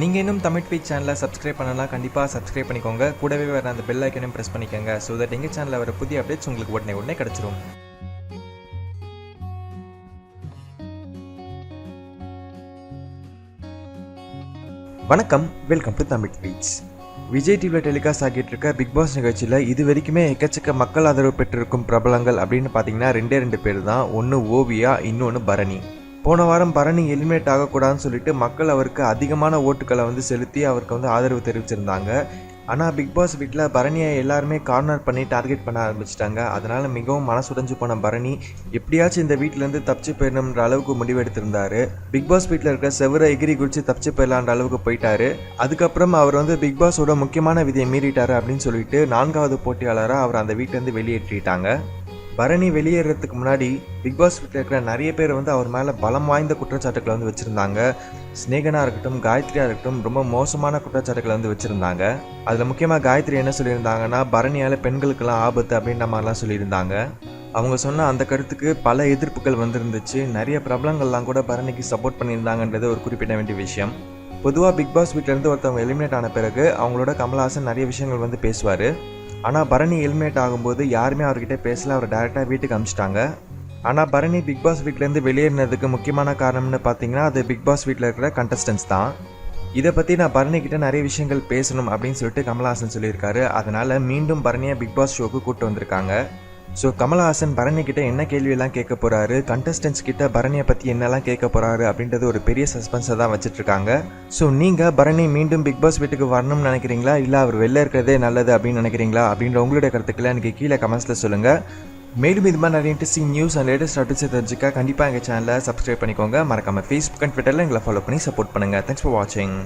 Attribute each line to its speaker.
Speaker 1: நீங்கள் இன்னும் தமிழ் பீச் சேனலை சப்ஸ்கிரைப் பண்ணலாம் கண்டிப்பாக சப்ஸ்கிரைப் பண்ணிக்கோங்க. கூடவே வர அந்த பெல் ஐக்கனையும் ப்ரெஸ் பண்ணிக்கோங்க. ஸோ தட் எங்கள் சேனலில் வர புதிய அப்டேட்ஸ் உங்களுக்கு உடனே உடனே கிடச்சிரும். வணக்கம். Welcome to Tamil beach. Vijay டிவியில் டெலிகாஸ்ட் ஆகிட்டு இருக்க பிக் பாஸ் நிகழ்ச்சியில் இது வரைக்குமே எக்கச்சக்க மக்கள் ஆதரவு பெற்றிருக்கும் பிரபலங்கள் அப்படின்னு பார்த்தீங்கன்னா ரெண்டே ரெண்டு பேர் தான். ஒன்று ஓவியா இன்னொன்று பரணி. போன வாரம் பரணி எலிமினேட் ஆகக்கூடாதுன்னு சொல்லிட்டு மக்கள் அவருக்கு அதிகமான ஓட்டுக்களை வந்து செலுத்தி அவருக்கு வந்து ஆதரவு தெரிவிச்சிருந்தாங்க. ஆனால் பிக் பாஸ் வீட்டில் பரணியை எல்லாருமே கார்னர் பண்ணி டார்கெட் பண்ண ஆரம்பிச்சிட்டாங்க. அதனால் மிகவும் மனசுடைஞ்சு போன பரணி எப்படியாச்சும் இந்த வீட்டிலேருந்து தப்பிச்சு போயிடணுன்ற அளவுக்கு முடிவெடுத்திருந்தாரு. பிக் பாஸ் வீட்டில் இருக்கிற செவரை எகிரி குடிச்சு தப்பிச்சு போயிடலான்ற அளவுக்கு போயிட்டாரு. அதுக்கப்புறம் அவர் வந்து பிக் பாஸோட முக்கியமான விதியை மீறிட்டார் அப்படின்னு சொல்லிட்டு நான்காவது போட்டியாளராக அவர் அந்த வீட்டிலேருந்து வெளியேற்றிட்டாங்க. பரணி வெளியேறதுக்கு முன்னாடி பிக் பாஸ் வீட்டில் இருக்கிற நிறைய பேர் வந்து அவர் மேலே பலம் வாய்ந்த குற்றச்சாட்டுகளை வந்து வச்சுருந்தாங்க. ஸ்னேகனா இருக்கட்டும் காயத்ரியாக இருக்கட்டும் ரொம்ப மோசமான குற்றச்சாட்டுகளை வந்து வச்சுருந்தாங்க. அதில் முக்கியமாக காயத்ரி என்ன சொல்லியிருந்தாங்கன்னா பரணியால் பெண்களுக்கெல்லாம் ஆபத்து அப்படின்ற மாதிரிலாம் சொல்லியிருந்தாங்க. அவங்க சொன்ன அந்த கருத்துக்கு பல எதிர்ப்புகள் வந்திருந்துச்சு. நிறைய பிரபலங்கள்லாம் கூட பரணிக்கு சப்போர்ட் பண்ணியிருந்தாங்கன்றது ஒரு குறிப்பிட வேண்டிய விஷயம். பொதுவாக பிக் பாஸ் வீட்டிலேருந்து ஒருத்தவங்க எலிமினேட் ஆன பிறகு அவங்களோட கமல்ஹாசன் நிறைய விஷயங்கள் வந்து பேசுவார். ஆனால் பரணி எலிமினேட் ஆகும்போது யாருமே அவர்கிட்ட பேசல அவர் டேரெக்டாக வீட்டுக்கு அனுப்பிச்சிட்டாங்க ஆனால் பரணி பிக் பாஸ் வீட்டிலேருந்து வெளியேறினதுக்கு முக்கியமான காரணம்னு பார்த்தீங்கன்னா அது பிக் பாஸ் வீட்டில் இருக்கிற கண்டஸ்டன்ஸ் தான். இதை பற்றி நான் பரணி கிட்ட நிறைய விஷயங்கள் பேசணும் அப்படின்னு சொல்லிட்டு கமல்ஹாசன் சொல்லியிருக்காரு. அதனால் மீண்டும் பரணியை பிக் பாஸ் ஷோக்கு கூப்பிட்டு வந்திருக்காங்க. ஸோ கமல்ஹாசன் பரணி கிட்ட என்ன கேள்வியெல்லாம் கேட்க போறாரு? கண்டஸ்டன்ஸ் கிட்ட பரணியை பற்றி என்னெல்லாம் கேட்க போறாரு அப்படின்றது ஒரு பெரிய சஸ்பென்ஸை தான் வச்சுட்டு இருக்காங்க ஸோ நீங்கள் பரணி மீண்டும் பிக் பாஸ் வீட்டுக்கு வரணும்னு நினைக்கிறீங்களா? இல்லை அவர் வெளில இருக்கிறதே நல்லது அப்படின்னு நினைக்கிறீங்களா? அப்படின்ற உங்களுடைய கருத்துக்களை எனக்கு கீழே கமெண்ட்ஸில் சொல்லுங்கள் மேலும் இது மாதிரி நிறைய இன்ட்ரெஸ்டிங் நியூஸ் அண்ட் லேட்டஸ்ட் அப்டேட்ஸை தெரிஞ்சுக்க கண்டிப்பாக எங்கள் சேனலை சப்ஸ்கிரைப் பண்ணிக்கோங்க. மறக்காம ஃபேஸ்புக் அண்ட் ட்விட்டரில் எங்களை ஃபாலோ பண்ணி சப்போர்ட் பண்ணுங்கள் தேங்க்ஸ் ஃபார் வாட்சிங்